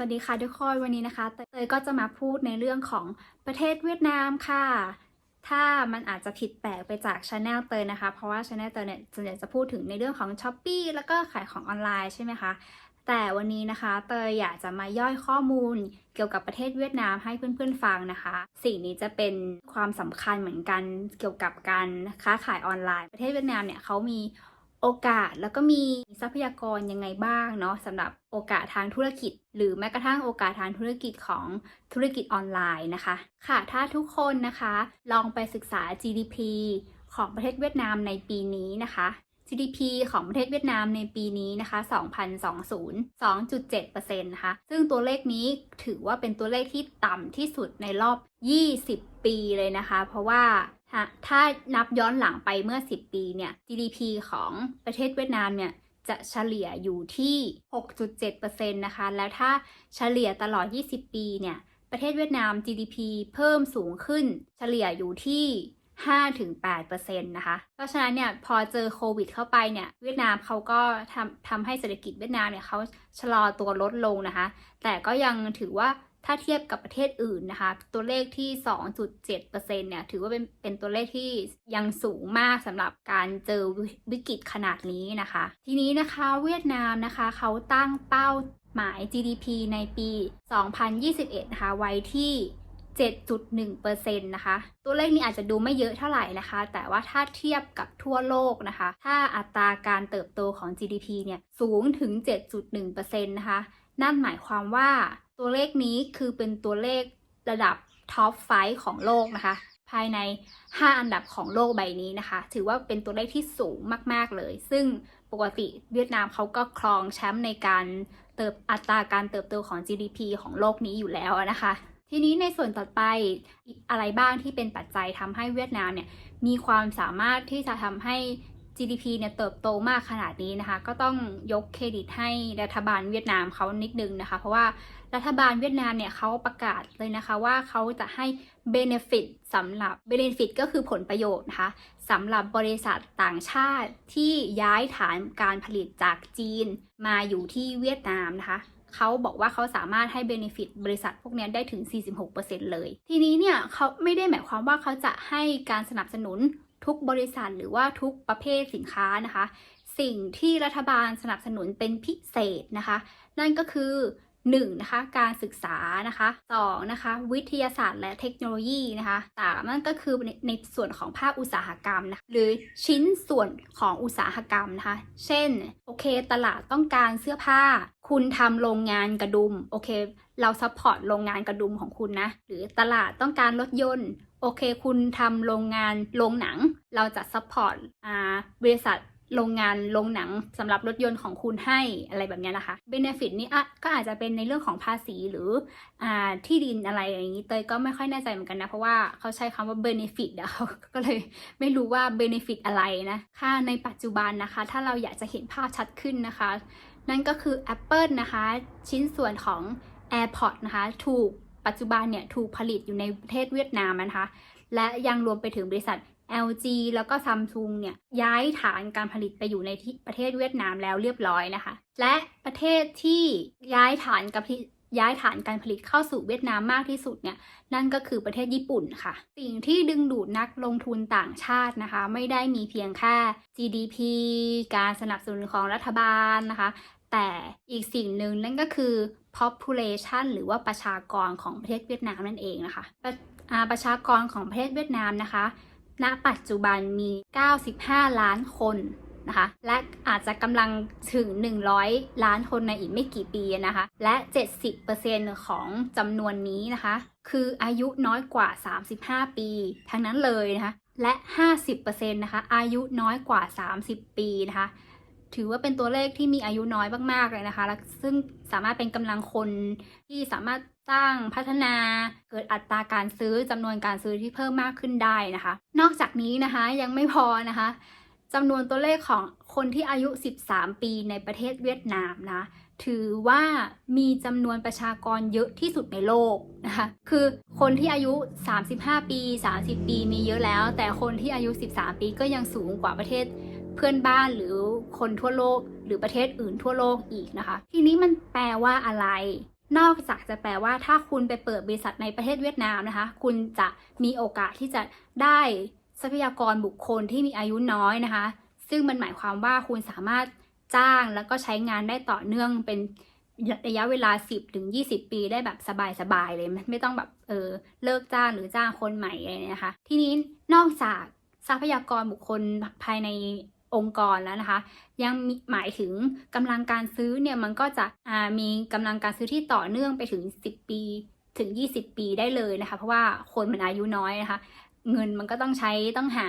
สวัสดีค่ะทุกคนวันนี้นะคะเตยก็จะมาพูดในเรื่องของประเทศเวียดนามค่ะ ถ้ามันอาจจะผิดแปลกไปจากชาแนลเตยนะคะ เพราะว่าชาแนลเตยเนี่ยส่วนใหญ่จะพูดถึงในเรื่องของ s h อ p e e แล้วก็ขายของออนไลน์ใช่ไหมคะแต่วันนี้นะคะเตยอยากจะมาย่อยข้อมูลเกี่ยวกับประเทศเวียดนามให้เพื่อนๆฟังนะคะ สิ่งนี้จะเป็นความสำคัญเหมือนกันเกี่ยวกับการค้าขายออนไลน์ ประเทศเวียดนามเนี่ยเขามี โอกาสแล้วก็มีทรัพยากรยังไงบ้างเนาะสำหรับโอกาสทางธุรกิจ หรือแม้กระทั่งโอกาสทางธุรกิจของธุรกิจออนไลน์นะคะ ค่ะถ้าทุกคนนะคะ ลองไปศึกษา GDP ของประเทศเวียดนามในปีนี้นะคะ GDP ของประเทศเวียดนามในปีนี้นะคะ 2020 2.7%นะคะ ซึ่งตัวเลขนี้ถือว่าเป็นตัวเลขที่ต่ำที่สุดในรอบ 20 ปีเลยนะคะ เพราะว่า ถ้าถานับย้อนหลังไปเมื่อ 10 ปีเนี่ย GDP ของประเทศเวียดนามเนี่ยจะเฉลี่ยอยู่ที่ 6.7%นะคะ แล้วถ้าเฉลี่ยตลอด 20 ปีเนี่ย ประเทศเวียดนาม GDP เพิ่มสูงขึ้น เฉลี่ยอยู่ที่ 5-8%นะคะ เพราะฉะนั้นเนี่ยพอเจอโควิดเข้าไปเนี่ย เวียดนามเขาก็ทำทำให้เศรษฐกิจเวียดนามเนี่ยเขาชะลอตัวลดลงนะคะ แต่ก็ยังถือว่า ถ้าเทียบกับประเทศอื่นนะคะ ตัวเลขที่ 2.7%เนี่ย ถือว่าเป็นเป็นตัวเลขที่ยังสูงมากสำหรับการเจอวิกฤตขนาดนี้นะคะ ทีนี้นะคะเวียดนามนะคะเขาตั้งเป้าหมาย GDP ในปี 2021 นะคะ ไว้ที่ 7.1%นะคะ ตัวเลขนี้อาจจะดูไม่เยอะเท่าไหร่นะคะ แต่ว่าถ้าเทียบกับทั่วโลกนะคะ ถ้าอัตราการเติบโตของ GDP เนี่ย สูงถึง 7.1%นะคะ นั่นหมายความว่า ตัวเลขนี้คือเป็นตัวเลขระดับท็อปไฟของโลกนะคะ ภายใน 5 อันดับของโลกใบนี้นะคะ ถือว่าเป็นตัวเลขที่สูงมาก ๆ เลย ซึ่งปกติเวียดนามเขาก็ครองแชมป์ในการเติบอัตราการเติบโตของ GDP ของโลกนี้อยู่แล้วนะคะ ทีนี้ในส่วนต่อไปอะไรบ้างที่เป็นปัจจัยทำให้เวียดนามเนี่ยมีความสามารถที่จะทำให้ GDP เนี่ยเติบโตมากขนาดนี้นะคะ ก็ต้องยกเครดิตให้รัฐบาลเวียดนามเขานิดนึงนะคะ เพราะว่ารัฐบาลเวียดนามเนี่ยเขาประกาศเลยนะคะว่าเขาจะให้ benefit สำหรับ benefit ก็คือผลประโยชน์นะคะสำหรับบริษัทต่างชาติที่ย้ายฐานการผลิตจากจีนมาอยู่ที่เวียดนามนะคะเขาบอกว่าเขาสามารถให้เบนฟิตบริษัทพวกนี้ได้ถึง 46%เลย ทีนี้เนี่ยเขาไม่ได้หมายความว่าเขาจะให้การสนับสนุน ทุกบริษัทหรือว่าทุกประเภทสินค้านะคะ สิ่งที่รัฐบาลสนับสนุนเป็นพิเศษนะคะ นั่นก็คือ 1 นะคะการศึกษานะคะ2นะคะวิทยาศาสตร์และเทคโนโลยีนะคะ3นั่นก็คือในในส่วนของภาคอุตสาหกรรมนะหรือชิ้นส่วนของอุตสาหกรรมนะคะ เช่นโอเค ตลาดต้องการเสื้อผ้า คุณทำโรงงานกระดุมโอเค เราซัพพอร์ตโรงงานกระดุมของคุณนะหรือตลาดต้องการรถยนต์ โอเค คุณทำโรงงานโรงหนัง เราจะซัพพอร์ตบริษัทโรงงานโรงหนังสำหรับรถยนต์ของคุณให้อะไรแบบนี้นะคะ Benefit นี้อ่ก็อาจจะเป็นในเรื่องของภาษีหรืออที่ดินอะไรอย่างนี้เตยก็ไม่ค่อยแน่ใจเหมือนกันนะ เพราะว่าเขาใช้คำว่า Benefit อะเขาก็เลยไม่รู้ว่า Benefit อะไรนะค่าในปัจจุบันนะคะ ถ้าเราอยากจะเห็นภาพชัดขึ้นนะคะ นั่นก็คือ Apple นะคะ ชิ้นส่วนของ AirPod นะคะ ถูก ปัจจุบันเนี่ยถูกผลิตอยู่ในประเทศเวียดนามนะคะ และยังรวมไปถึงบริษัท LG แล้วก็ Samsung เนี่ยย้ายฐานการผลิตไปอยู่ในที่ประเทศเวียดนามแล้วเรียบร้อยนะคะ และประเทศที่ย้ายฐานกับย้ายฐานการผลิตเข้าสู่เวียดนามมากที่สุดเนี่ยนั่นก็คือประเทศญี่ปุ่นค่ะ สิ่งที่ดึงดูดนักลงทุนต่างชาตินะคะ ไม่ได้มีเพียงแค่ GDP การสนับสนุนของรัฐบาลนะคะ แต่อีกสิ่งหนึ่งนั่นก็คือ population หรือว่าประชากรของประเทศเวียดนามนั่นเองนะคะประประชากรของประเทศเวียดนามนะคะ ณ ปัจจุบันมี 95 ล้านคนนะคะ และอาจจะกำลังถึง 100 ล้านคนในอีกไม่กี่ปีนะคะ และ 70%ของจำนวนนี้นะคะ คืออายุน้อยกว่า 35 ปี ทั้งนั้นเลยนะคะ และ 50%นะคะ อายุน้อยกว่า 30 ปีนะคะ ถือว่าเป็นตัวเลขที่มีอายุน้อยมากๆเลยนะคะ ซึ่งสามารถเป็นกำลังคนที่สามารถสร้างพัฒนาเกิดอัตราการซื้อจำนวนการซื้อที่เพิ่มมากขึ้นได้นะคะ นอกจากนี้นะคะยังไม่พอนะคะจำนวนตัวเลขของคนที่อายุ 13 ปีในประเทศเวียดนามนะ ถือว่ามีจำนวนประชากรเยอะที่สุดในโลกนะคะ คือคนที่อายุ 35 ปี 30 ปีมีเยอะแล้ว แต่คนที่อายุ 13 ปีก็ยังสูงกว่าประเทศ เพื่อนบ้านหรือคนทั่วโลก หรือประเทศอื่นทั่วโลกอีกนะคะ ทีนี้มันแปลว่าอะไร นอกจากจะแปลว่าถ้าคุณไปเปิดบริษัทในประเทศเวียดนามนะคะ คุณจะมีโอกาสที่จะได้ทรัพยากรบุคคลที่มีอายุน้อยนะคะ ซึ่งมันหมายความว่าคุณสามารถจ้างแล้วก็ใช้งานได้ต่อเนื่องเป็นระยะเวลา 10ถึง20 ปีได้แบบสบายๆเลยไม่ต้องแบบเออเลิกจ้างหรือจ้างคนใหม่อะไรนะคะ ทีนี้นอกจากทรัพยากรบุคคลภายใน องค์กรแล้วนะคะ ยังมีหมายถึงกำลังการซื้อเนี่ยมันก็จะมีกำลังการซื้อที่ต่อเนื่องไปถึง 10 ปีถึง 20 ปีได้เลยนะคะ เพราะว่าคนมันอายุน้อยนะคะ เงินมันก็ต้องใช้ต้องหา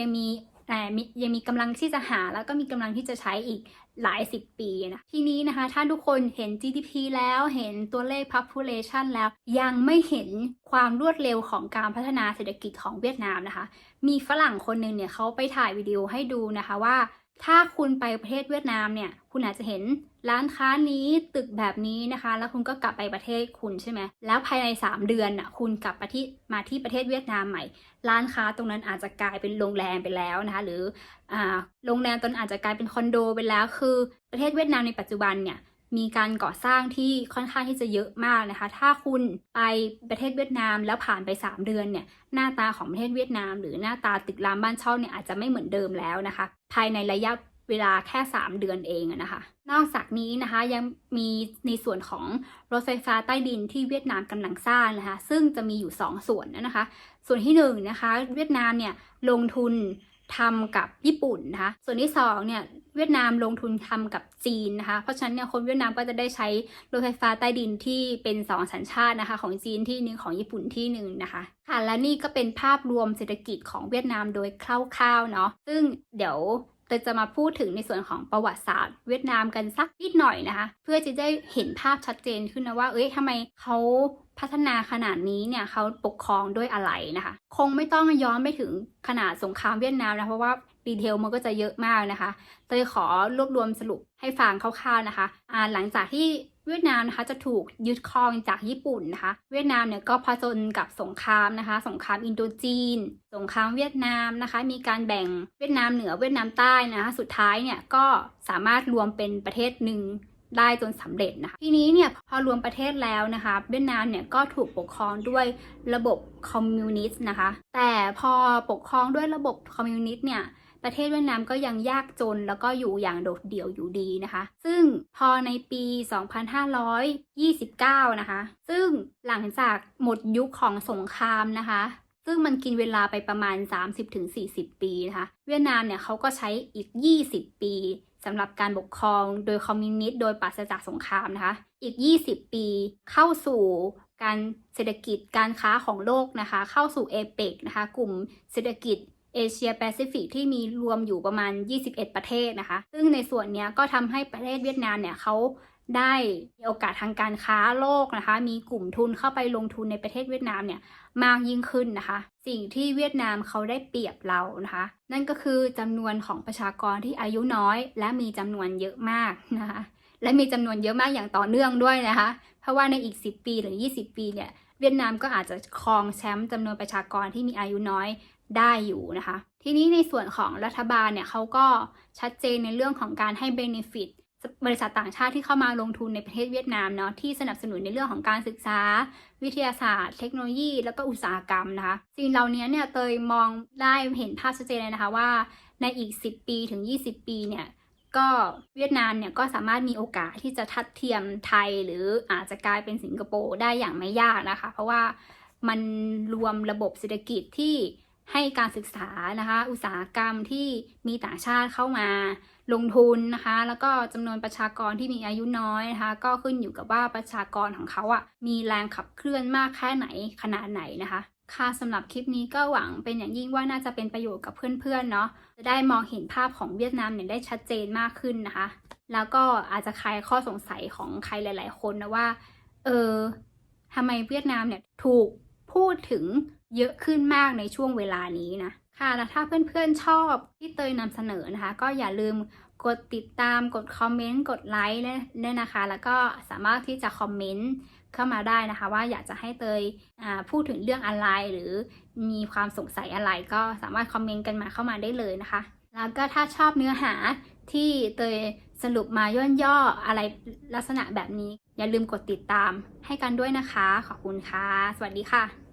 ยังมี แต่ยังมีกำลังที่จะหาแล้วก็มีกำลังที่จะใช้อีกหลายสิบปีนะทีนี้นะคะ ถ้าทุกคนเห็น GDP แล้วเห็นตัวเลข population แล้ว ยังไม่เห็นความรวดเร็วของการพัฒนาเศรษฐกิจของเวียดนามนะคะ มีฝรั่งคนหนึ่งเนี่ยเขาไปถ่ายวิดีโอให้ดูนะคะว่า ถ้าคุณไปประเทศเวียดนามเนี่ย คุณอาจจะเห็นร้านค้านี้ตึกแบบนี้นะคะ แล้วคุณก็กลับไปประเทศคุณใช่ไหมแล้วภายใน 3 เดือนน่ะคุณกลับมาที่มาที่ประเทศเวียดนามใหม่ ร้านค้าตรงนั้นอาจจะกลายเป็นโรงแรมไปแล้วนะคะ หรือโรงแรมตอนอาจจะกลายเป็นคอนโดไปแล้วคือประเทศเวียดนามในปัจจุบันเนี่ย มีการก่อสร้างที่ค่อนข้างที่จะเยอะมากนะคะ ถ้าคุณไปประเทศเวียดนามแล้วผ่านไป 3 เดือนเนี่ย หน้าตาของประเทศเวียดนาม หรือหน้าตาตึกรามบ้านช่องเนี่ยอาจจะไม่เหมือนเดิมแล้วนะคะ ภายในระยะเวลาแค่ 3 เดือนเองนะคะ นอกจากนี้นะคะยังมีในส่วนของรถไฟฟ้าใต้ดินที่เวียดนามกำลังสร้างนะคะ ซึ่งจะมีอยู่ 2 ส่วนนะคะ ส่วนที่1นงนะคะ เวียดนามเนี่ยลงทุน ทำกับญี่ปุ่นนะคะส่วนที่2เนี่ยเวียดนามลงทุนทำกับจีนนะคะเพราะฉะนั้นเนี่ยคนเวียดนามก็จะได้ใช้รถไฟฟ้าใต้ดินที่เป็น 2 สัญชาตินะคะ ของจีนที่หนึ่งของญี่ปุ่นที่หนึ่งนะคะค่ะและนี่ก็เป็นภาพรวมเศรษฐกิจของเวียดนามโดยคร่าวๆเนาะซึ่งเดี๋ยว เราจะมาพูดถึงในส่วนของประวัติศาสตร์ เวียดนามกันสักนิดหน่อยนะคะ เพื่อจะได้เห็นภาพชัดเจนขึ้นนะว่า เอ้ยทำไมเขาพัฒนาขนาดนี้เนี่ยเขาปกครองด้วยอะไรนะคะ คงไม่ต้องย้อนไปถึงขนาดสงครามเวียดนามนะเพราะว่าดีเทลมันก็จะเยอะมากนะคะเตยขอรวบรวมสรุปให้ฟังคร่าวๆนะคะอ่าหลังจากที่ เวียดนามนะคะจะถูกยึดครองจากญี่ปุ่นนะคะ เวียดนามเนี่ยก็ผจญกับสงครามนะคะ สงครามอินโดจีน สงครามเวียดนามนะคะ มีการแบ่งเวียดนามเหนือเวียดนามใต้นะคะสุดท้ายเนี่ยก็สามารถรวมเป็นประเทศหนึ่งได้จนสำเร็จนะคะ ทีนี้เนี่ยพอรวมประเทศแล้วนะคะ เวียดนามเนี่ยก็ถูกปกครองด้วยระบบคอมมิวนิสต์นะคะ แต่พอปกครองด้วยระบบคอมมิวนิสต์เนี่ย ประเทศเวียดนามก็ยังยากจนแล้วก็อยู่อย่างโดดเดี่ยวอยู่ดีนะคะ ซึ่งพอในปี 2529 นะคะ ซึ่งหลังจากหมดยุคของสงครามนะคะ ซึ่งมันกินเวลาไปประมาณ 30-40 ปีนะคะ เวียดนามเนี่ยเขาก็ใช้อีก 20 ปีสำหรับการปกครองโดยคอมมิวนิสต์โดยปราศจากสงครามนะคะ อีก 20 ปีเข้าสู่การเศรษฐกิจการค้าของโลกนะคะ เข้าสู่เอเปกนะคะ กลุ่มเศรษฐกิจ เอเชียแปซิฟิกที่มีรวมอยู่ประมาณ 21 ประเทศนะคะ ซึ่งในส่วนนี้ก็ทำให้ประเทศเวียดนามเนี่ยเขาได้มีโอกาสทางการค้าโลกนะคะ มีกลุ่มทุนเข้าไปลงทุนในประเทศเวียดนามเนี่ยมากยิ่งขึ้นนะคะ สิ่งที่เวียดนามเขาได้เปรียบเรานะคะ นั่นก็คือจำนวนของประชากรที่อายุน้อย และมีจำนวนเยอะมากนะคะ และมีจำนวนเยอะมากอย่างต่อเนื่องด้วยนะคะ เพราะว่าในอีก 10 ปีหรือ 20 ปีเนี่ยเวียดนามก็อาจจะครองแชมป์จำนวนประชากรที่มีอายุน้อย ได้อยู่นะคะ ทีนี้ในส่วนของรัฐบาลเนี่ยเขาก็ชัดเจนในเรื่องของการให้เบนฟิตบริษัทต่างชาติที่เข้ามาลงทุนในประเทศเวียดนามเนาะที่สนับสนุนในเรื่องของการศึกษา วิทยาศาสตร์ เทคโนโลยี แล้วก็อุตสาหกรรมนะคะสิ่งเหล่านี้เนี่ยเตยมองได้เห็นภาพชัดเจนเลยนะคะว่าในอีก 10 ปีถึง 20 ปีเนี่ยก็เวียดนามเนี่ยก็สามารถมีโอกาสที่จะทัดเทียมไทยหรืออาจจะกลายเป็นสิงคโปร์ได้อย่างไม่ยากนะคะ เพราะว่ามันรวมระบบเศรษฐกิจที่ ให้การศึกษานะคะ อุตสาหกรรมที่มีต่างชาติเข้ามาลงทุนนะคะ แล้วก็จำนวนประชากรที่มีอายุน้อยนะคะ ก็ขึ้นอยู่กับว่าประชากรของเขาอะ่ะมีแรงขับเคลื่อนมากแค่ไหนขนาดไหนนะคะค่ะสำหรับคลิปนี้ก็หวังเป็นอย่างยิ่งว่าน่าจะเป็นประโยชน์กับเพื่อนๆเนาะจะได้มองเห็นภาพของเวียดนามเนี่ยได้ชัดเจนมากขึ้นนะคะ แล้วก็อาจจะคลายข้อสงสัยของใครหลาย ๆ คนนะว่า เออทำไมเวียดนามเนี่ยถูกพูดถึง เยอะขึ้นมากในช่วงเวลานี้นะค่ะแล้วถ้าเพื่อนๆชอบที่เตยนำเสนอนะคะ ก็อย่าลืมกดติดตามกดคอมเมนต์กดไลค์ด้วยนะคะ แล้วก็สามารถที่จะคอมเมนต์เข้ามาได้นะคะ ว่าอยากจะให้เตยพูดถึงเรื่องอะไร หรือมีความสงสัยอะไรก็สามารถคอมเมนต์กันมาเข้ามาได้เลยนะคะ แล้วก็ถ้าชอบเนื้อหาที่เตยสรุปมาย่นย่ออะไรลักษณะแบบนี้ อย่าลืมกดติดตามให้กันด้วยนะคะ ขอบคุณค่ะ สวัสดีค่ะ